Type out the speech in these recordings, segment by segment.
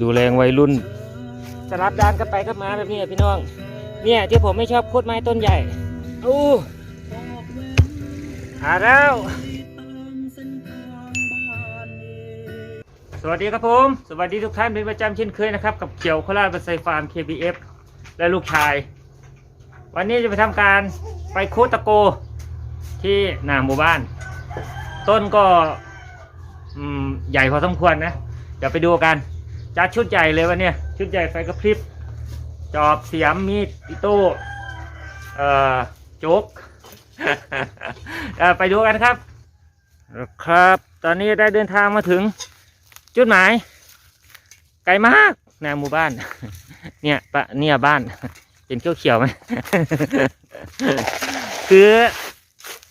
ดูแรงวัยรุ่น สลับดานกันไปกันมาแบบนี้พี่น้อง เนี่ยที่ผมไม่ชอบโคตรไม้ต้นใหญ่อู้หาแล้ว สวัสดีครับผม สวัสดีทุกท่านเป็นประจำเช่นเคยนะครับ กับเขียวโคราชบันไซฟาร์ม KBF และลูกชาย วันนี้จะไปทำการไปโคตะโกที่หน้าหมู่บ้าน ต้นก็ใหญ่พอสมควรนะ เดี๋ยวไปดูกัน จัดชุดใหญ่เลยวันเนี้ยชุดใหญ่ไฟกระพริบ จอบเสียมมีดอิโต้เอ่อโจ๊กเออไปดูกันครับครับ ตอนนี้ได้เดินทางมาถึง จุดหมาย ไกลมากหน้าหมู่บ้าน เนี่ยปะเนี่ยบ้านเห็นเขียวเขียวไหมคือ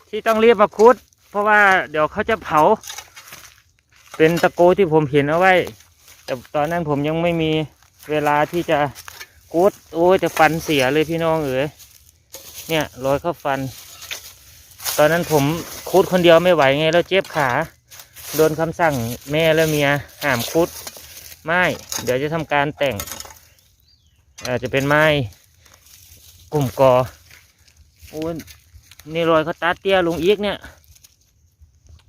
ที่ต้องรีบมาคุด เพราะว่าเดี๋ยวเขาจะเผา เป็นตะโกที่ผมเห็นเอาไว้ แต่ตอนนั้นผมยังไม่มีเวลาที่จะคุดโอ้ยจะฟันเสียเลยพี่น้องเอ๋ยเนี่ยรอยเข้าฟัน ตอนนั้นผมคุดคนเดียวไม่ไหวไงแล้วเจ็บขาโดนคำสั่งแม่และเมียห้ามคุดไม้เดี๋ยวจะทำการแต่งอาจจะเป็นไม้กลุ่มกอโอ้ยนี่รอยเขาตัดเตี้ยลงอีกเนี่ย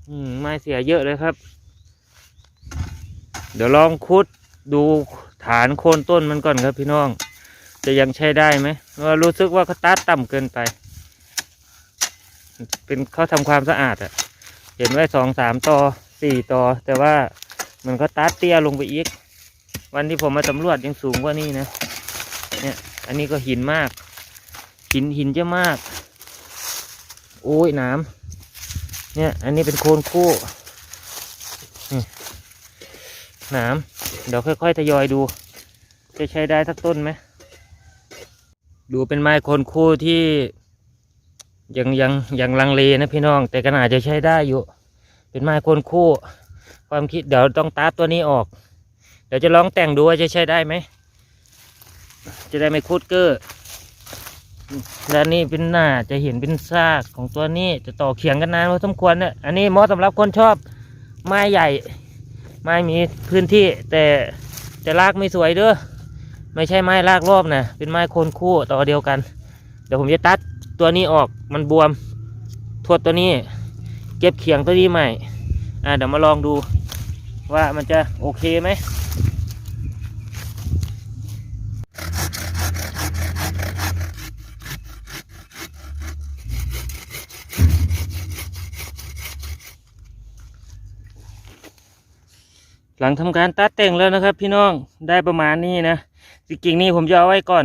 อืมไม้เสียเยอะเลยครับ เดี๋ยวลองคุดดูฐานโคนต้นมันก่อนครับพี่น้อง จะยังใช้ได้ไหมว่ารู้สึกว่าเขาตัดต่ำเกินไป เป็นเขาทำความสะอาดอะเห็นไว้สองสามต่อสี่ต่อ แต่ว่ามันก็ตัดเตี้ยลงไปอีก วันที่ผมมาสำรวจยังสูงกว่านี้นะ เนี่ย อันนี้ก็หินมาก หินหินจะมาก โอ้ยน้ำเนี่ย อันนี้เป็นโคนคู่ หน้ำเดี๋ยวค่อยๆทยอยดู จะใช้ได้สักต้นไหม ดูเป็นไม้คนคู่ที่ ยังยังยังลังเลนะพี่น้อง แต่ก็น่าจะใช้ได้อยู่ เป็นไม้คนคู่ ความคิดเดี๋ยวต้องตัดตัวนี้ออก เดี๋ยวจะลองแต่งดูว่าจะใช้ได้ไหม จะได้ไม่คุดเกอร์ด้านนี้เป็นหน้าจะเห็นเป็นซากของตัวนี้จะต่อเขียงกันนานพอสมควรเนี่ยอันนี้เหมาะสำหรับคนชอบไม้ใหญ่ ไม้มีพื้นที่แต่แต่รากไม่สวยเด้อไม่ใช่ไม้รากรอบนะเป็นไม้โคนคู่ต่อเดียวกัน เดี๋ยวผมจะตัดตัวนี้ออกมันบวมทวดตัวนี้ เก็บเขียงตัวนี้ใหม่อ่าเดี๋ยวมาลองดูว่ามันจะโอเคไหม ลังทำการตัดแต่งแล้วนะครับ พี่น้องได้ประมาณนี้นะจริงๆนี่ผมจะเอาไว้ก่อน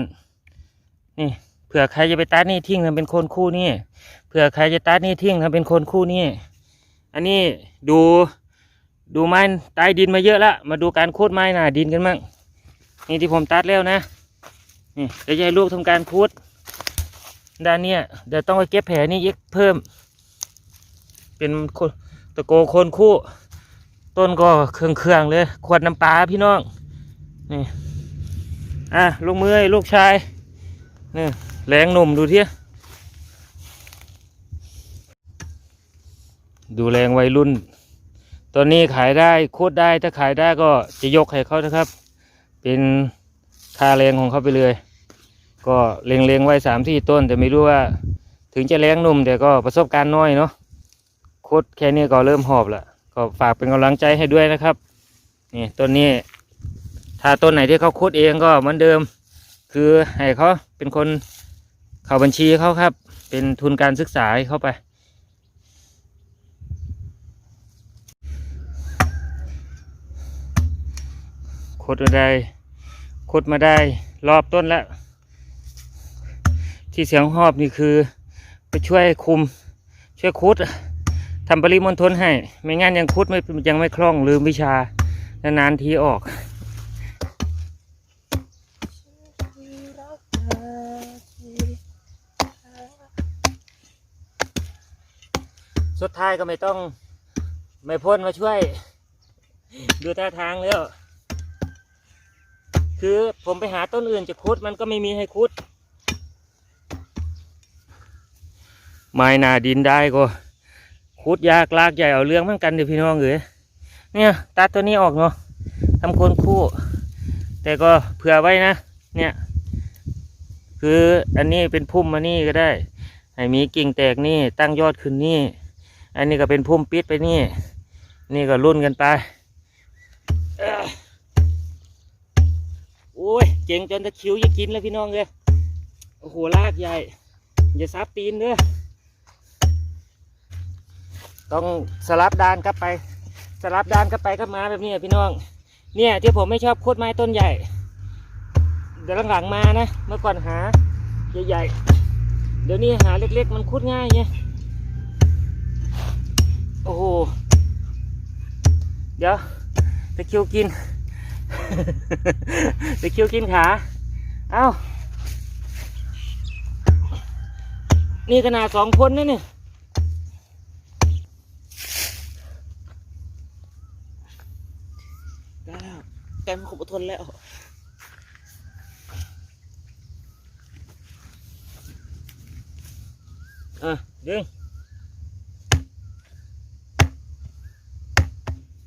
นี่เผื่อใครจะไปตัดนี่ทิ้งทำเป็นโคนคู่นี่เผื่อใครจะตัดนี่ทิ้งทำเป็นโคนคู่นี่อันนี้ดูดูไม้ใต้ดินมาเยอะแล้วมาดูการโคดไม้หนาดินกันมั่งนี่ที่ผมตัดแล้วนะนี่เดี๋ยวจะให้ลูกทำการคูดด้านเนี้ยเดี๋ยวต้องไปเก็บแผลนี่อีกเพิ่ม เป็นโคนตะโกโคนคู่ ต้นก็เครื่องเครื่องเลย ขวดน้ำปลาพี่น้อง นี่ อะลงมือลูกชายนี่แรงหนุ่มดูเที่ยดูแรงวัยรุ่น ตอนนี้ขายได้โคตรได้ถ้าขายได้ก็จะยกให้เขานะครับ เป็นค่าแรงของเขาไปเลย ก็เล็งๆไว้สามที่ต้น แต่ไม่รู้ว่าถึงจะแรงหนุ่มแต่ก็ประสบการณ์น้อยเนาะโคตรแค่นี้ก็เริ่มหอบละ ก็ฝากเป็นกำลังใจให้ด้วยนะครับ นี่ต้นนี้ ถ้าต้นไหนที่เขาคุดเองก็เหมือนเดิม คือให้เขาเป็นคนเข้าบัญชีเขาครับ เป็นทุนการศึกษาให้าไปขุดมาได้ขุดมาได้รอบต้นแล้ว ที่เสียงหอบนี่คือ ไปช่วยคุมช่วยคุด ทำปริมณฑลให้ ไม่งั้นยังคุดไม่ยังไม่คล่องลืมวิชานานๆทีออกสุดท้ายก็ไม่ต้องไม่พ้นมาช่วย ดูท่าทางแล้ว คือผมไปหาต้นอื่นจะคุดมันก็ไม่มีให้คุด ไม้นาดินได้ก็ ขุดยากลากใหญ่เอาเรื่องเหมือนกันเดี๋ยวพี่น้องเอ๋ยเนี่ยตัดตัวนี้ออกเนาะทำโคนคู่ แต่ก็เผื่อไว้นะ เนี่ย คืออันนี้เป็นพุ่มมานี่ก็ได้ให้มีกิ่งแตกนี่ตั้งยอดขึ้นนี่ อันนี้ก็เป็นพุ่มปิดไปนี่ นี่ก็รุ่นกันไปโอ้ยเจ๋งจนตะคิวจะกินแล้วพี่น้องเลยโอ้โหลากใหญ่อย่าซับตีนเด้อ ต้องสลับด้านกลับไป สลับด้านกลับไปกลับมาแบบนี้พี่น้อง เนี่ยที่ผมไม่ชอบโคตรไม้ต้นใหญ่ เดี๋ยวหลังๆมานะ เมื่อก่อนหาใหญ่ๆ เดี๋ยวนี้หาเล็กๆ มันคุดง่ายไงโอ้โห เดี๋ยวตะคิวกินตะคิวกินขา เอ้า นี่ขนาดสองคนนะเนี่ย ได้แล้วแกมขบอดทนแล้วอะดึง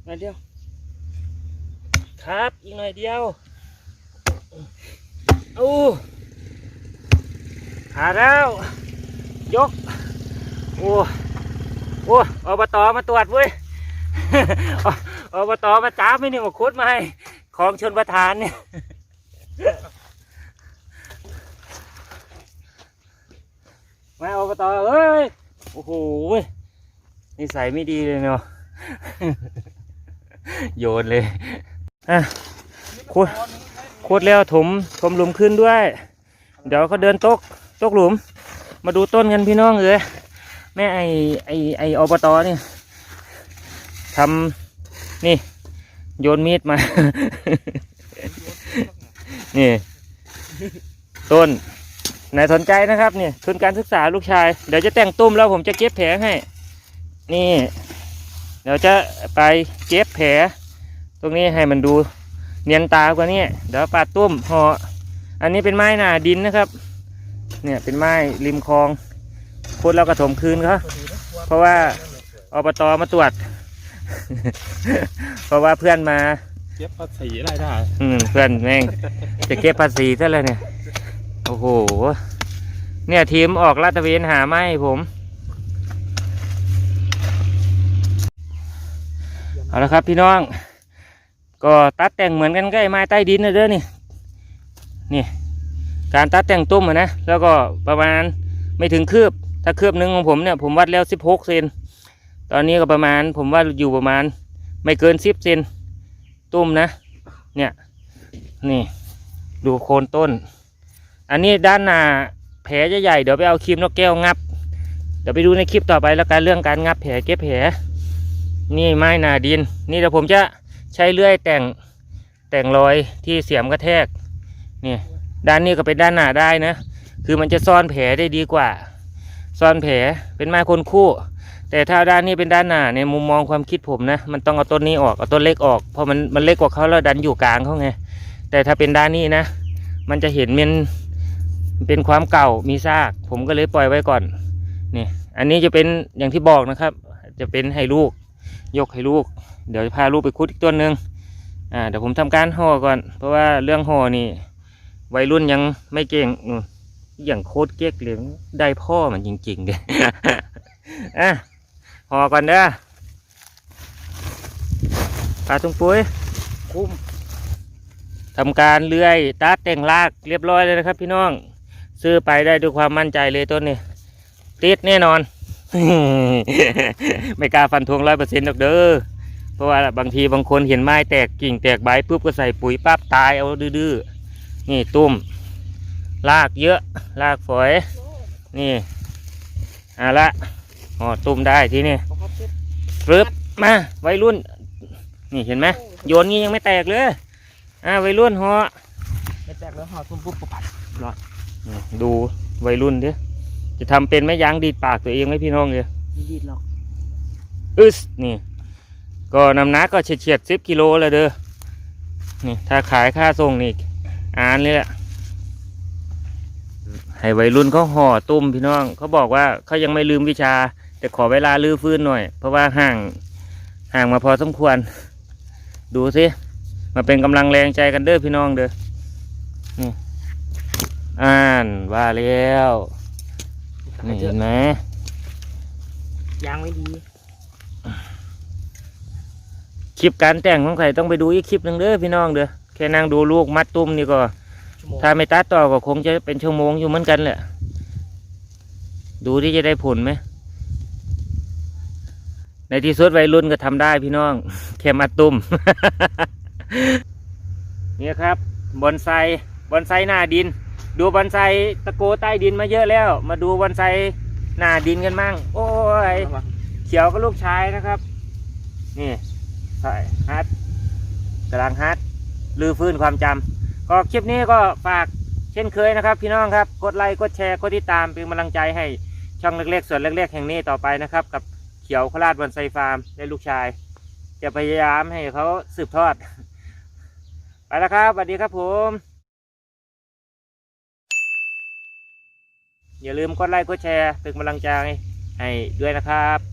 มาเดียว ครับ อีกหน่อยเดียวอู้หาแล้ว ยก โอ้ โอ้อบตมาตรวจเว้ย อบตมาจ้าไม่เนี่ยมาคุดมาให้ ของชนประธานเนี่ยมาอบตเอ้ย โอ้โหเว้ยนิสัยไม่ดีเลยเนาะ โยนเลย อะขุดขุดแล้วถมถมหลุมขึ้นด้วย เดี๋ยวเขาเดินตกตกหลุม มาดูต้นกันพี่น้องเอ้ยแม่ไอไอไออบตเนี่ยทำ นี่ โยนมีดมา นี่ ต้นไหนสนใจนะครับเนี่ยทุนการศึกษาลูกชาย เดี๋ยวจะแต่งตุ้มแล้วผมจะเก็บแผลให้ นี่ เดี๋ยวจะไปเก็บแผล ตรงนี้ให้มันดูเนียนตากว่านี้เดี๋ยวปาดตุ้มห่ออันนี้เป็นไม้หนาดินนะครับ เนี่ยเป็นไม้ริมคลองพุดแล้วกระถมคืนเขาเพราะว่าอบตมาตรวจ เพราะว่าเพื่อนมา เก็บภาษีรายได้อืมเพื่อนแม่งจะเก็บภาษีซะเลยเนี่ย โอ้โห เนี่ยทีมออกลาดตระเวนหาไม้ให้ผม เอาละครับพี่น้อง ก็ตัดแต่งเหมือนกันก็ไอ้ไม้ใต้ดินนะเด้อนี่ นี่ การตัดแต่งตุ้มอะนะ แล้วก็ประมาณไม่ถึงคืบ ถ้าคืบหนึ่งของผมเนี่ยผมวัดแล้วสิบหกเซน ตอนนี้ก็ประมาณ ผมว่าอยู่ประมาณ ไม่เกินสิบเซนตุ้มนะ เนี่ย นี่ ดูโคนต้น อันนี้ด้านหน้าแผลจะใหญ่เดี๋ยวไปเอาครีมนกแก้วงับ เดี๋ยวไปดูในคลิปต่อไปแล้วกันเรื่องการงับแผลเก็บแผล นี่ไม้หนาดิน นี่เดี๋ยวผมจะใช้เลื่อยแต่งแต่งรอยที่เสียมกระแทก นี่ด้านนี้ก็เป็นด้านหน้าได้นะ คือมันจะซ่อนแผลได้ดีกว่า ซ่อนแผลเป็นไม้คนคู่ แต่ถ้าด้านนี้เป็นด้านหน้าในมุมมองความคิดผมนะ มันต้องเอาต้นนี้ออกเอาต้นเล็กออกเพราะมันมันเล็กกว่าเขาแล้วดันอยู่กลางเขาไงแต่ถ้าเป็นด้านนี้นะ มันจะเห็นมันเป็นความเก่ามีซาก ผมก็เลยปล่อยไว้ก่อนนี่อันนี้จะเป็นอย่างที่บอกนะครับ จะเป็นให้ลูก ยกให้ลูก เดี๋ยวจะพาลูกไปคุดอีกตัวหนึ่งอ่าเดี๋ยวผมทำการห่อก่อน เพราะว่าเรื่องห่อนี่วัยรุ่นยังไม่เก่งอย่างโคตรเก๊กเลยได้พ่อมันจริงๆเลยอะ อก่อนเด้อปลาตุ้งปุ้ยคุ้มทำการเลื่อยตัดแต่งรากเรียบร้อยเลยนะครับ พี่น้อง ซื้อไปได้ด้วยความมั่นใจเลยต้นนี้ติดแน่นอน ไม่กล้าฟันธงร้อยเปอร์เซ็นต์หรอกเด้อเพราะว่าบางทีบางคนเห็นไม้แตกกิ่งแตกใบปุ๊บก็ใส่ปุ๋ยปั๊บตายเอาดื้อๆนี่ตุ้มรากเยอะรากฝอย นี่เอาละ ห่อตุ้มได้ทีนี่ประคับเช็ดปึ๊บมาวัยรุ่น นี่เห็นไหมโยนงี้ยังไม่แตกเลยอ่าวัยรุ่นห่อไม่แตกแล้วห่อตุ้มปุ๊บปุ๊บปัดนี่ดูวัยรุ่นเด้อจะทำเป็นไหม่ยั้งดีดปากตัวเองไหมพี่น้องเลยไม่ดีดหรอกอึสนี่ ก็น้ำหนักก็เฉียดเฉียดสิบกิโลแล้วเด้อนี่ถ้าขายค่าส่งนี่อ่านเลยแหละให้วัยรุ่นเขาห่อตุ้มพี่น้อง เขาบอกว่าเขายังไม่ลืมวิชา แต่ขอเวลาลื้อฟื้นหน่อย เพราะว่าห่างห่างมาพอสมควร ดูสิมาเป็นกำลังแรงใจกันเด้อพี่น้องเด้อนี่อ่านว่าแล้วนี่เห็นไหมยางไม่ดี คลิปการแต่งของใครต้องไปดูอีกคลิปหนึ่งเด้อพี่น้องเด้อแค่นั่งดูลูกมัดตุ้มนี่ก็ชั่วโมงถ้าไม่ตัดต่อก็คงจะเป็นชั่วโมงอยู่เหมือนกันแหละ ดูที่จะได้ผลไหม ในที่สุดวัยรุ่นก็ทำได้พี่น้องแค่มัดตุ้มเนี่ยครับบอนไซบอนไซหน้าดิน ดูบอนไซตะโกใต้ดินมาเยอะแล้ว มาดูบอนไซหน้าดินกันมั่ง โอ้ยเขียวก็ลูกชายนะครับ นี่ใช่ฮัทกำลังฮัทลือฟื้นความจำก็คลิปนี้ก็ฝากเช่นเคยนะครับ พี่น้องครับ กดไลค์กดแชร์กดติดตามเป็นกำลังใจให้ช่องเล็กๆส่วนเล็กๆแห่งนี้ต่อไปนะครับกับ เขียวขราชบอนไซฟาร์มและลูกชาย จะพยายามให้เขาสืบทอด ไปแล้วครับสวัสดีครับผม อย่าลืมกดไลค์กดแชร์เป็นกำลังใจให้ด้วยนะครับ